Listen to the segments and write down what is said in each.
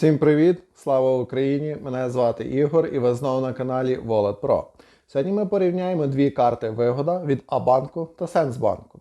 Всім привіт! Слава Україні! Мене звати Ігор і ви знову на каналі Wallet Pro. Сьогодні ми порівняємо дві карти вигода від Абанку та Сенсбанку.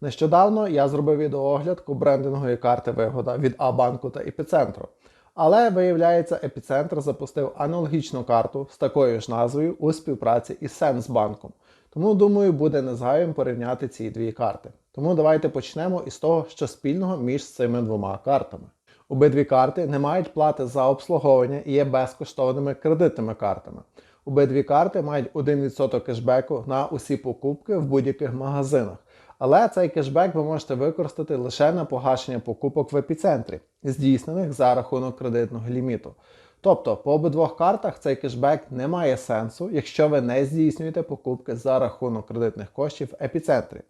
Нещодавно я зробив відеоогляд брендингової карти вигода від Абанку та Епіцентру. Але виявляється, Епіцентр запустив аналогічну карту з такою ж назвою у співпраці із Сенсбанком. Тому, думаю, буде незгайвим порівняти ці дві карти. Тому давайте почнемо із того, що спільного між цими двома картами. Обидві карти не мають плати за обслуговування і є безкоштовними кредитними картами. Обидві карти мають 1% кешбеку на усі покупки в будь-яких магазинах. Але цей кешбек ви можете використати лише на погашення покупок в епіцентрі, здійснених за рахунок кредитного ліміту. Тобто по обидвох картах цей кешбек не має сенсу, якщо ви не здійснюєте покупки за рахунок кредитних коштів в епіцентрі.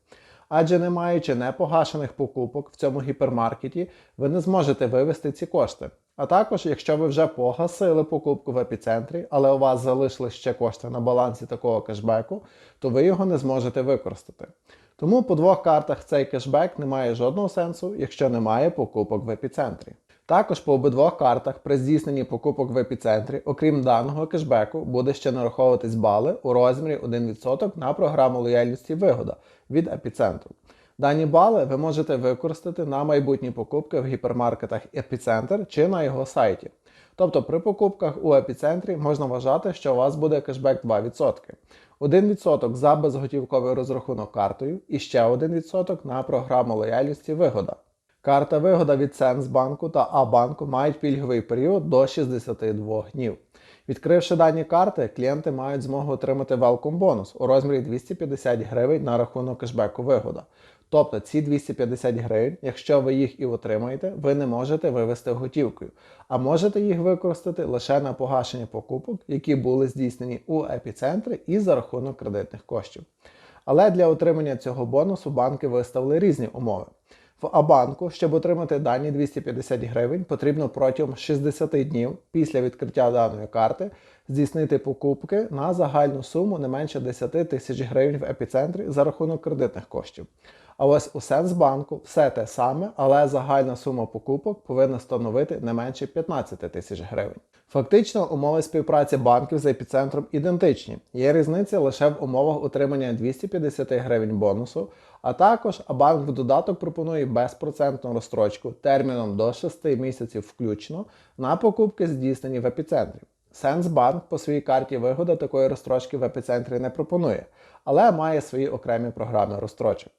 Адже не маючи непогашених покупок в цьому гіпермаркеті, ви не зможете вивести ці кошти. А також, якщо ви вже погасили покупку в епіцентрі, але у вас залишили ще кошти на балансі такого кешбеку, то ви його не зможете використати. Тому по двох картах цей кешбек не має жодного сенсу, якщо немає покупок в епіцентрі. Також по обидвох картах при здійсненні покупок в епіцентрі, окрім даного кешбеку, буде ще нараховуватись бали у розмірі 1% на програму лояльності вигода від епіцентру. Дані бали ви можете використати на майбутні покупки в гіпермаркетах Епіцентр чи на його сайті. Тобто при покупках у епіцентрі можна вважати, що у вас буде кешбек 2%. 1% за безготівковий розрахунок картою і ще 1% на програму лояльності вигода. Карта вигода від Сенсбанку та А-банку мають пільговий період до 62 днів. Відкривши дані карти, клієнти мають змогу отримати welcome бонус у розмірі 250 гривень на рахунок кешбеку вигода. Тобто ці 250 гривень, якщо ви їх і отримаєте, ви не можете вивести готівкою, а можете їх використати лише на погашення покупок, які були здійснені у епіцентрі і за рахунок кредитних коштів. Але для отримання цього бонусу банки виставили різні умови. В Абанку, щоб отримати дані 250 гривень, потрібно протягом 60 днів після відкриття даної карти здійснити покупки на загальну суму не менше 10 тисяч гривень в епіцентрі за рахунок кредитних коштів. А ось у Сенсбанку все те саме, але загальна сума покупок повинна становити не менше 15 тисяч гривень. Фактично, умови співпраці банків з епіцентром ідентичні. Є різниця лише в умовах отримання 250 гривень бонусу, а також банк в додаток пропонує безпроцентну розстрочку терміном до 6 місяців включно на покупки, здійснені в епіцентрі. Сенсбанк по своїй карті вигода такої розстрочки в епіцентрі не пропонує, але має свої окремі програми розстрочок.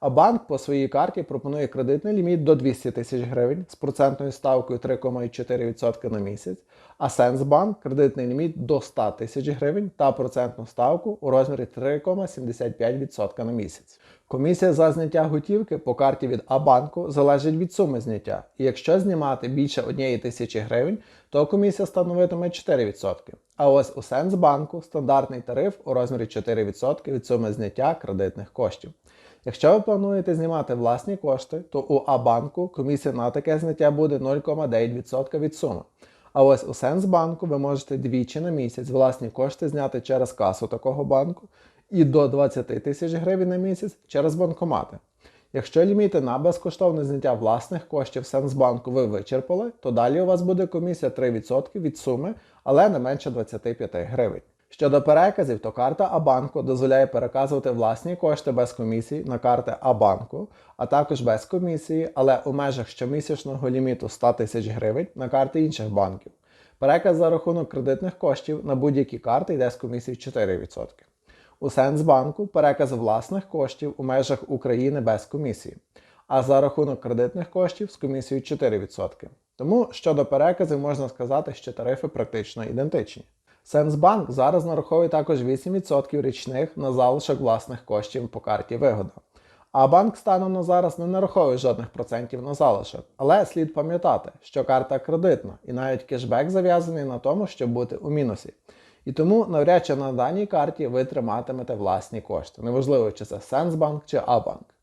А банк по своїй карті пропонує кредитний ліміт до 200 тисяч гривень з процентною ставкою 3,4% на місяць, а Сенсбанк кредитний ліміт до 100 тисяч гривень та процентну ставку у розмірі 3,75% на місяць. Комісія за зняття готівки по карті від Абанку залежить від суми зняття, і якщо знімати більше 1 тисячі гривень, то комісія становитиме 4%. А ось у Сенсбанку стандартний тариф у розмірі 4% від суми зняття кредитних коштів. Якщо ви плануєте знімати власні кошти, то у А-банку комісія на таке зняття буде 0,9% від суми. А ось у Сенсбанку ви можете двічі на місяць власні кошти зняти через касу такого банку і до 20 тисяч гривень на місяць через банкомати. Якщо ліміти на безкоштовне зняття власних коштів Сенсбанку ви вичерпали, то далі у вас буде комісія 3% від суми, але не менше 25 гривень. Щодо переказів, то карта Абанку дозволяє переказувати власні кошти без комісії на карти Абанку, а також без комісії, але у межах щомісячного ліміту 100 тисяч гривень на карти інших банків. Переказ за рахунок кредитних коштів на будь-які карти йде з комісії 4%. У Сенсбанку переказ власних коштів у межах України без комісії, а за рахунок кредитних коштів з комісією 4%. Тому щодо переказів можна сказати, що тарифи практично ідентичні. Сенсбанк зараз нараховує також 8% річних на залишок власних коштів по карті вигода. А банк станом на зараз не нараховує жодних процентів на залишок. Але слід пам'ятати, що карта кредитна і навіть кешбек зав'язаний на тому, щоб бути у мінусі. І тому навряд чи на даній карті ви триматимете власні кошти. Неважливо, чи це Сенсбанк чи Абанк.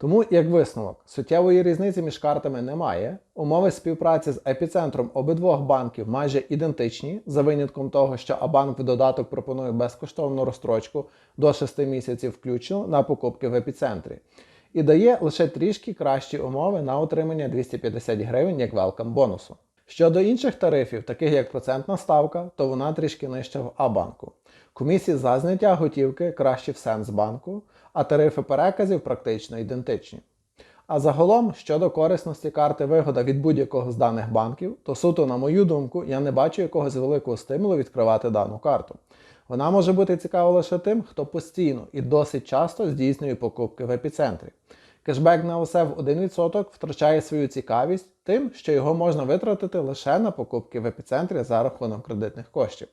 Тому, як висновок, суттєвої різниці між картами немає. Умови співпраці з епіцентром обидвох банків майже ідентичні, за винятком того, що Абанк в додаток пропонує безкоштовну розстрочку до 6 місяців включно на покупки в епіцентрі. І дає лише трішки кращі умови на отримання 250 гривень як велкам бонусу. Щодо інших тарифів, таких як процентна ставка, то вона трішки нижча в А-банку. Комісії за зняття готівки кращі в Сенсбанку, а тарифи переказів практично ідентичні. А загалом, щодо корисності карти вигода від будь-якого з даних банків, то суто, на мою думку, я не бачу якогось великого стимулу відкривати дану карту. Вона може бути цікава лише тим, хто постійно і досить часто здійснює покупки в епіцентрі. Кешбек на усе в 1% втрачає свою цікавість тим, що його можна витратити лише на покупки в епіцентрі за рахунок кредитних коштів.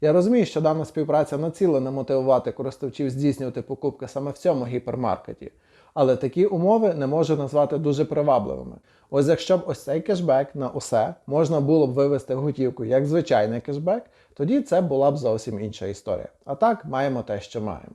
Я розумію, що дана співпраця націлена мотивувати користувачів здійснювати покупки саме в цьому гіпермаркеті, але такі умови не можу назвати дуже привабливими. Ось якщо б ось цей кешбек на усе можна було б вивести в готівку як звичайний кешбек, тоді це була б зовсім інша історія. А так маємо те, що маємо.